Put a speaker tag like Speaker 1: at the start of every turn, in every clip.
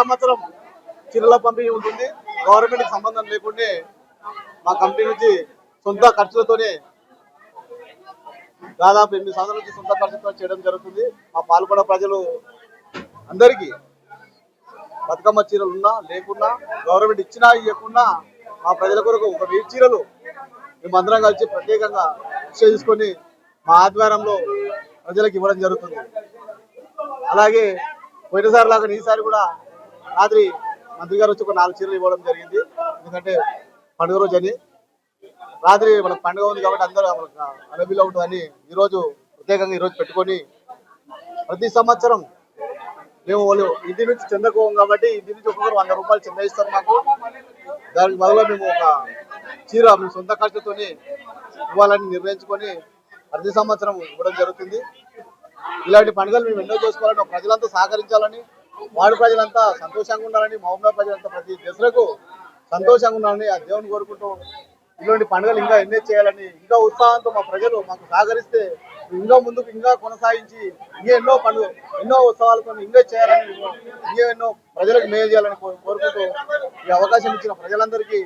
Speaker 1: సంవత్సరం చీరల పంపిణీ ఉంటుంది. గవర్నమెంట్ సంబంధం లేకుండా మా కంపెనీ నుంచి సొంత ఖర్చులతోనే దాదాపు ఎనిమిది సంవత్సరాల నుంచి సొంత ఖర్చుతో చేయడం జరుగుతుంది. మా పాల్గొన్న ప్రజలు అందరికీ బతుకమ్మ చీరలు ఉన్నా లేకున్నా గవర్నమెంట్ ఇచ్చినా ఇవ్వకున్నా మా ప్రజల కొరకు ఒక వెయ్యి చీరలు మేమందరం కలిసి ప్రత్యేకంగా నిశ్చయించుకొని మా ఆధ్వర్యంలో ప్రజలకు ఇవ్వడం జరుగుతుంది. అలాగే పోయినసారి లాగా ఈసారి కూడా రాత్రి మంత్రి గారు వచ్చి ఒక నాలుగు చీరలు ఇవ్వడం జరిగింది. ఎందుకంటే పండుగ రోజు అని. రాత్రి మనకు పండుగ ఉంది కాబట్టి అందరూ అవైలబుల్ ఉంటుందని ఈరోజు ప్రత్యేకంగా ఈరోజు పెట్టుకొని ప్రతి సంవత్సరం మేము వాళ్ళు ఇంటి నుంచి చెందకోం కాబట్టి ఇంటి నుంచి ఒక్కొక్కరు వంద రూపాయలు చెంద ఇస్తారు మాకు. దానికి బదులు మేము ఒక చీర మేము సొంత ఖర్చుతోని ఇవ్వాలని నిర్ణయించుకొని ప్రతి సంవత్సరం ఇవ్వడం జరుగుతుంది. ఇలాంటి పండుగలు మేము ఎన్నో చేసుకోవాలని ప్రజలంతా సహకరించాలని వాడు ప్రజలంతా సంతోషంగా ఉండాలని మహబూబా ప్రజలంతా ప్రతి దశలకు సంతోషంగా ఉండాలని ఆ దేవుని కోరుకుంటూ ఇలాంటి పండుగలు ఇంకా ఎన్నే చేయాలని ఇంకా ఉత్సాహంతో మా ప్రజలు మాకు సహకరిస్తే ఇంకా ముందుకు ఇంకా కొనసాగించి ఇంకా ఎన్నో పండుగ ఎన్నో ఉత్సవాలతో ఇంకా చేయాలని ఇంకా ఎన్నో ప్రజలకు మేలు చేయాలని కోరుకుంటూ ఈ అవకాశం ఇచ్చిన ప్రజలందరికీ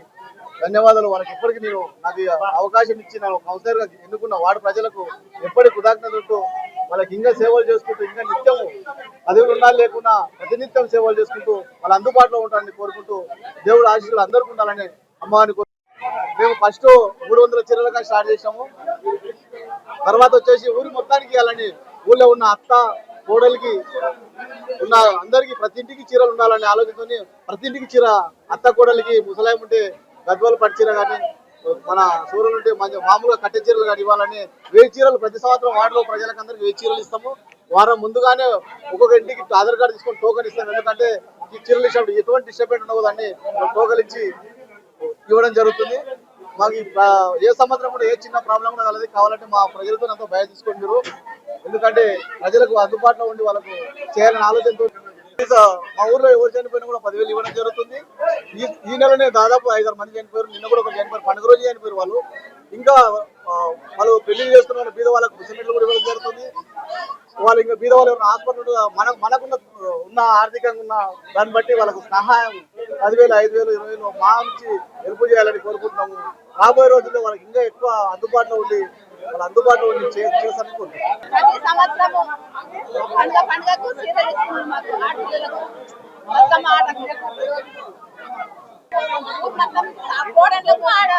Speaker 1: ధన్యవాదాలు. వాళ్ళకి ఎప్పటికీ నేను నాకు అవకాశం ఇచ్చి నేను కౌన్సిలర్గా ఎన్నుకున్న వార్డు ప్రజలకు ఎప్పటికీ కృతజ్ఞతలు వాళ్ళకి ఇంకా సేవలు చేసుకుంటూ ఇంకా నిత్యం అదే ఉండాలి లేకుండా ప్రతినిత్యం సేవలు చేసుకుంటూ వాళ్ళ అందుబాటులో ఉంటారని కోరుకుంటూ దేవుడు ఆశీస్సులు అందరికీ ఉండాలని అమ్మవారిని కోరు మేము ఫస్ట్ మూడు వందల చీరలుగా స్టార్ట్ చేసాము తర్వాత వచ్చేసి ఊరి మొత్తానికి ఇవ్వాలని ఊళ్ళో ఉన్న అత్త కోడలికి ఉన్న అందరికి ప్రతి ఇంటికి చీరలు ఉండాలని ఆలోచించుకొని ప్రతి ఇంటికి చీర అత్త కోడలికి ముసలాయం ఉంటే గద్వాలు పట్టు చీర కానీ మన సూర్యులు ఉంటే మంచి మామూలుగా కట్టె చీరలు కానీ ఇవ్వాలని వెయ్యి చీరలు ప్రతి సంవత్సరం వాటిలో ప్రజలకు అందరికి వెయ్యి చీరలు ఇస్తాము. వారం ముందుగానే ఒక్కొక్క ఇంటికి ఆధార్ కార్డు తీసుకొని టోకెన్ ఇస్తాం ఎందుకంటే ఈ చీరలు ఇచ్చినప్పుడు ఎటువంటి డిస్టర్బెంట్ ఉండకూడదని టోకెన్ ఇచ్చి ఇవ్వడం జరుగుతుంది. మాకు ఏ సంవత్సరం కూడా ఏ చిన్న ప్రాబ్లం కూడా కలదు కావాలంటే మా ప్రజలతో ఎంతో భయం తీసుకోండి మీరు. ఎందుకంటే ప్రజలకు అందుబాటులో ఉండి వాళ్ళకు చేయాలని ఆలోచనతో మా ఊర్లో ఎవరు చనిపోయినా కూడా పదివేలు ఇవ్వడం జరుగుతుంది. ఈ ఈ నెలనే దాదాపు ఐదారు మంది చనిపోయారు. నిన్న కూడా ఒక చనిపోయారు. పండుగ రోజు చనిపోయారు వాళ్ళు. ఇంకా వాళ్ళు పెళ్ళి చేస్తున్న బీద వాళ్ళకు సిమెంట్లు కూడా వాళ్ళు ఇంకా బీద వాళ్ళు ఎవరైనా హాస్పిటల్ మన మనకున్న ఉన్న ఆర్థికంగా ఉన్న దాన్ని బట్టి వాళ్ళకు సహాయం పదివేలు ఐదు వేలు ఇరవై వేలు మా నుంచి హెల్ప్ చేయాలని కోరుకుంటున్నాము. రాబోయే రోజుల్లో వాళ్ళకి ఇంకా ఎక్కువ అందుబాటులో ఉండి వాళ్ళ అందుబాటులో ఉండి చే-
Speaker 2: ప్రతి సంవత్సరము పండుగ పండుగకు చీర ఇస్తున్నారు మాకు ఆడపిల్లలకు. బతుకమ్మ ఆటకు మొత్తం కోడళ్ళకు ఆడ